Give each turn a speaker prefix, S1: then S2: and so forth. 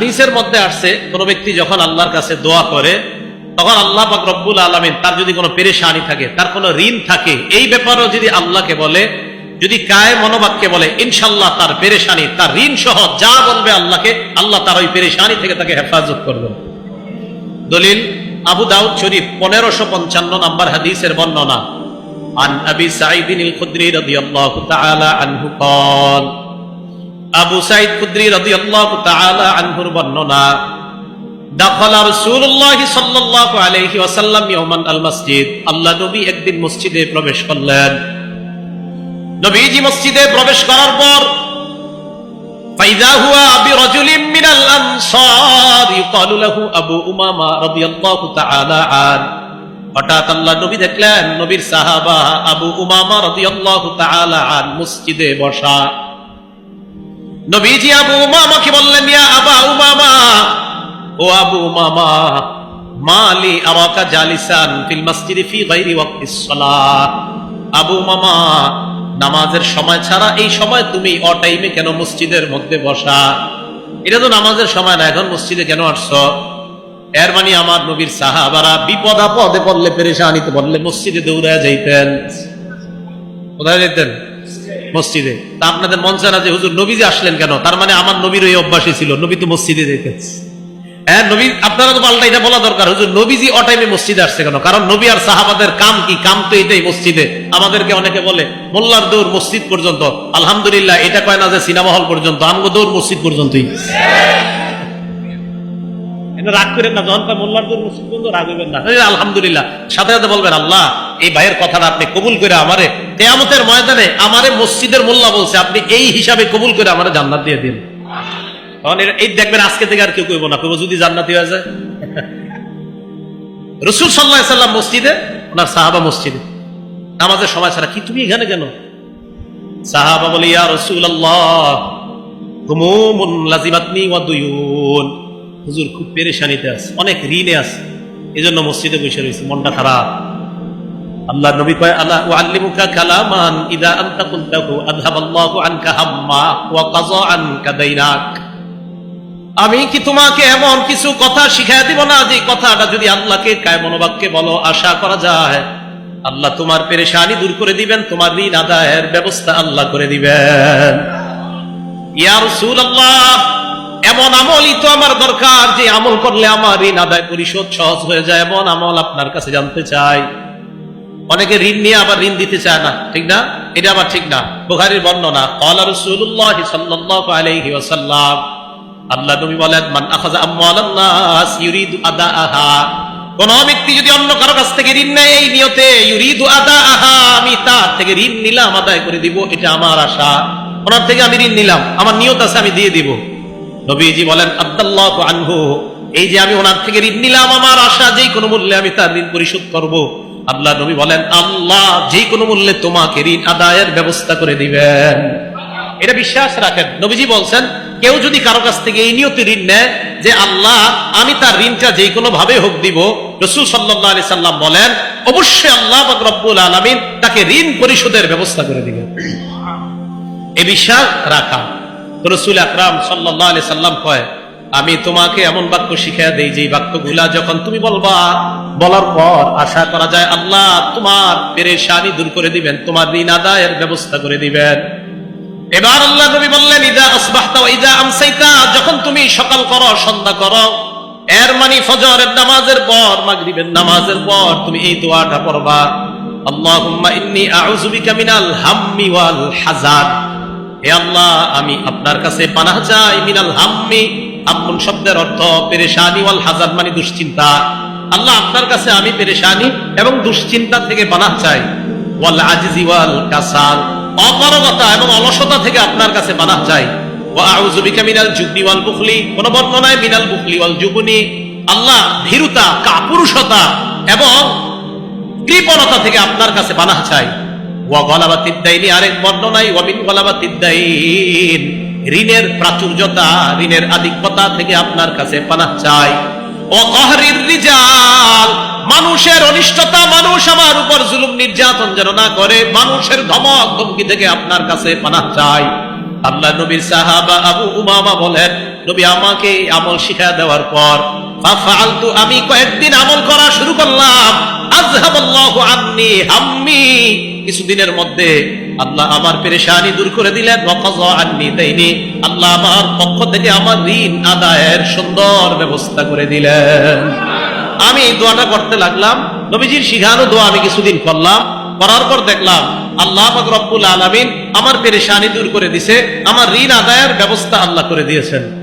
S1: হাদিসের মধ্যে আসছে কোন ব্যক্তি যখন আল্লাহর কাছে দোয়া করে তখন আল্লাহ পাক রব্বুল আলমিন তার যদি কোনো পেরেশানি থাকে তার কোনো ঋণ থাকে এই ব্যাপারেও যদি আল্লাহকে বলে যদি কায় মনোবাক্যে বলে ইনশাল্লাহ তার পেরেশানি তার ঋণ সহ যা বলবে আল্লাহকে আল্লাহ তার ওই পেরেশানি থেকে তাকে হেফাজত করবেন দলিল আবু দাউদ শরীফ পনেরোশো পঞ্চান্ন নম্বর হাদিসের বর্ণনা عن أبي سعيد الخدري رضي الله تعالى عنه قال আবু সাইদ কুদ্রি রাদিয়াল্লাহু তাআলা আনহুর বর্ণনা, দাখালা রাসূলুল্লাহ সাল্লাল্লাহু আলাইহি ওয়াসাল্লাম ইয়াওমান আল মসজিদ। আল্লাহ নবী একদিন মসজিদে প্রবেশ করলেন। নবীজি মসজিদে প্রবেশ করার পর, ফাইদা হুয়া আবি রাজুলিন মিনাল আনসার, ইউকালু লাহু আবু উমামা রাদিয়াল্লাহু তাআলা আন। হঠাৎ আল্লাহ নবী দেখলেন, নবীর সাহাবা আবু উমামা রাদিয়াল্লাহু তাআলা আন মসজিদে বসা। নবীজি আবু উমামাকে বললেন, ইয়া আবা উমামা, ও আবু উমামা, মালি আরাকা জালিসান ফিল মসজিদে ফি গায়রি ওয়াক্তিস সালাহ আবু মামা নামাজের সময় ছাড়া এই সময় তুমি অ টাইমে কেন মসজিদের মধ্যে বসা? এটা তো নামাজের সময় না, এখন মসজিদে কেন আসছো? এর মানে আমার নবীর সাহাবারা বিপদ আপদে পড়লে, পেরেশানিতে পড়লে মসজিদে দৌড়ায় যাইতেন। কোথায় যাইতেন? মসজিদে। তা আপনাদের মন চায় না যে হুজুর নবী যে আসলেন কেন? তার মানে আমার নবীর ওই অভ্যাসই ছিল নবী তো মসজিদে যেতেন। হ্যাঁ নবী আপনারা তো পাল্টা এটা বলা দরকার। হুজুর নবীজি অটাইমে মসজিদে আসছে কেন? কারণ নবী আর সাহাবাদের কাম কি? কাম তো এটাই মসজিদে। আমাদেরকে অনেকে বলে মোল্লার দৌড় মসজিদ পর্যন্ত। আলহামদুলিল্লাহ এটা কয় না যে সিনেমা হল পর্যন্ত আমগো দৌড় মসজিদ পর্যন্তই। রাগ করেন না যখন মোল্লার দৌড় মসজিদ পর্যন্ত রাগ হইবেন না। আলহামদুলিল্লাহ। সাথে সাথে বলবেন আল্লাহ এই ভাইয়ের কথাটা আপনি কবুল করে আমারে কেয়ামতের ময়দানে আমারে মসজিদের মোল্লা বলছে, আপনি এই হিসাবে কবুল করে আমারে জান্নাত দিয়ে দিন। এই দেখবেন আজকে থেকে আর কেউ কইব না, কইব যদি জান্নাতি হয়ে যায়। রসুল সাল্লাহ সাল্লাম মসজিদে, ওনার সাহাবা মসজিদে, নামাজের সময় ছাড়া কি তুমি এখানে কেন? সাহাবা বলে, ইয়া রসুল আল্লাহ হুমুমুন লাজিমাতনি ওয়া দুয়ুন হুজুর খুব পেরেশানিতে আছে, অনেক ঋণে আছে। এই জন্য মসজিদে বসে রয়েছে, মনটা খারাপ। আল্লাহ নবী কয় আল্লাহ উআল্লিমুকা কালামান ইদা আনতা কুনতাহু আযহাবাল্লাহু আনকা হাম্মা ওয়া কাযা আনকা দাইনাক আমি কি তোমাকে এমন কিছু কথা শিখাই দিব না যে কথাটা যদি আল্লাহকে কায় মনোবাক্যে বলো, আশা করা যায়? আল্লাহ তোমার পেরেশানি দূর করে দিবেন, তোমার ঋণ আদায়ের ব্যবস্থা আল্লাহ করে দিবেন। ইয়া রাসূলুল্লাহ, এমন আমলই তো আমার দরকার যে আমল করলে আমার ঋণ আদায় পরিশোধ সহজ হয়ে যায়, এমন আমল আপনার কাছে জানতে চাই। অনেকে ঋণ নিয়ে আবার ঋণ দিতে চায় না, ঠিক না? এটা আবার ঠিক না। বুখারীর বর্ণনা, ক্বালা রাসূলুল্লাহ সাল্লাল্লাহু আলাইহি ওয়াসাল্লাম। আল্লাহ নবী বলেন, মান আখাযা আমওয়ালান নাস ইউরিদু আদাআহা। কোন ব্যক্তি যদি অন্য কারও কাছ থেকে ঋণ নেয় এই নিয়তে, ইউরিদু আদাআহা, আমি তার থেকে ঋণ নিলাম, আদায় করে দিব, এটা আমার আশা। ওনার থেকে আমি ঋণ নিলাম, আমার নিয়ত আছে, আমি দিয়ে দিব। নবীজি বলেন, আব্দুল্লাহ আনহু, এই যে আমি ওনার থেকে ঋণ নিলাম, আমার আশা যেই কোনো মূল্যে আমি তার ঋণ পরিশোধ করব। আল্লাহ নবী বলেন, আল্লাহ যেই কোনো মূল্যে তোমাকে ঋণ আদায়ের ব্যবস্থা করে দিবেন। এটা বিশ্বাস রাখেন। নবীজি বলছেন, কেউ যদি কারও কাছ থেকে এই নিয়তে ঋণ নেয় যে, আল্লাহ, আমি তার ঋণটা যে কোনো ভাবে হোক দিব। রসুল সাল্লাহ আলি সাল্লাম বলেন, অবশ্যই আল্লাহ রব্বুল আলমিন তাকে ঋণ পরিশোধের ব্যবস্থা করে দিবেন। এ বিশ্বাস রাখা। রসুল আকরাম সাল্লাহ আলি সাল্লাম কয় আমি তোমাকে এমন বাক্য শিখিয়ে দেই যে বাক্যগুলা যখন তুমি বলবা, বলার পর আশা করা যায় আল্লাহ তোমার পেরেশানি দূর করে দিবেন, তোমার ঋণ আদায়ের ব্যবস্থা করে দিবেন। এবার আল্লাহ নবী বললেন, ইদা আসবাহতা ইদা আমসাইতা যখন তুমি সকাল করো, সন্ধ্যা করো, এর মানে ফজরের নামাজের পর, মাগরিবের নামাজের পর তুমি এই দোয়াটা পড়বা। আল্লাহুম্মা ইন্নী আউযু বিকা মিনাল হাম্মি ওয়াল হাজান হে আল্লাহ, আমি আপনার কাছে পানাহ চাই, মিনাল হাম্মি হাম্মুন শব্দের অর্থ পেরেশানি, ওয়াল হাজান মানে দুশ্চিন্তা। আল্লাহ আপনার কাছে আমি পেরেশানি এবং দুশ্চিন্তা থেকে পানাহ চাই। ওয়াল আজিজি ওয়াল কাসাল অপারগতা এবং অলসতা থেকে আপনার কাছে পানাহ চাই। কোন বর্ণনায় মিনাল বুখলি ওয়াল আল্লাহ ভীরুতা, কাপুরুষতা এবং কৃপণতা থেকে আপনার কাছে চাই। ওয়া আরেক বর্ণনায়, ওয়া মিন গলাবাতিদ দাইন ঋণের প্রাচুর্যতা, ঋণের আধিক্যতা থেকে আপনার কাছে পানাহ চাই। মানুষের অনিষ্টতা, মানুষ আমার উপর জুলুম নির্যাতন যেন না করে, মানুষের ধমক, ধমকি থেকে আপনার কাছে পানাহ চাই। আল্লাহ নবীর সাহাবা আবু উমামা বলেন, নবী আমাকে আমল শিখা দেওয়ার পর আমি কয়েকদিন আমল করা শুরু করলাম। আজহাবাল্লাহু আন্নি হাম্মি। কিছুদিনের মধ্যে আল্লাহ আমার পেরেশানি দূর করে দিলেন। আল্লাহ আমার পক্ষ থেকে আমার ঋণ আদায়ের সুন্দর ব্যবস্থা করে দিলেন। আমি দোয়াটা করতে লাগলাম। নবীজির শিখানো দোয়া আমি কিছুদিন করলাম। করার পর দেখলাম, আল্লাহ রব্বুল আলমিন আমার পেরেশানি দূর করে দিছে। আমার ঋণ আদায়ের ব্যবস্থা আল্লাহ করে দিয়েছেন।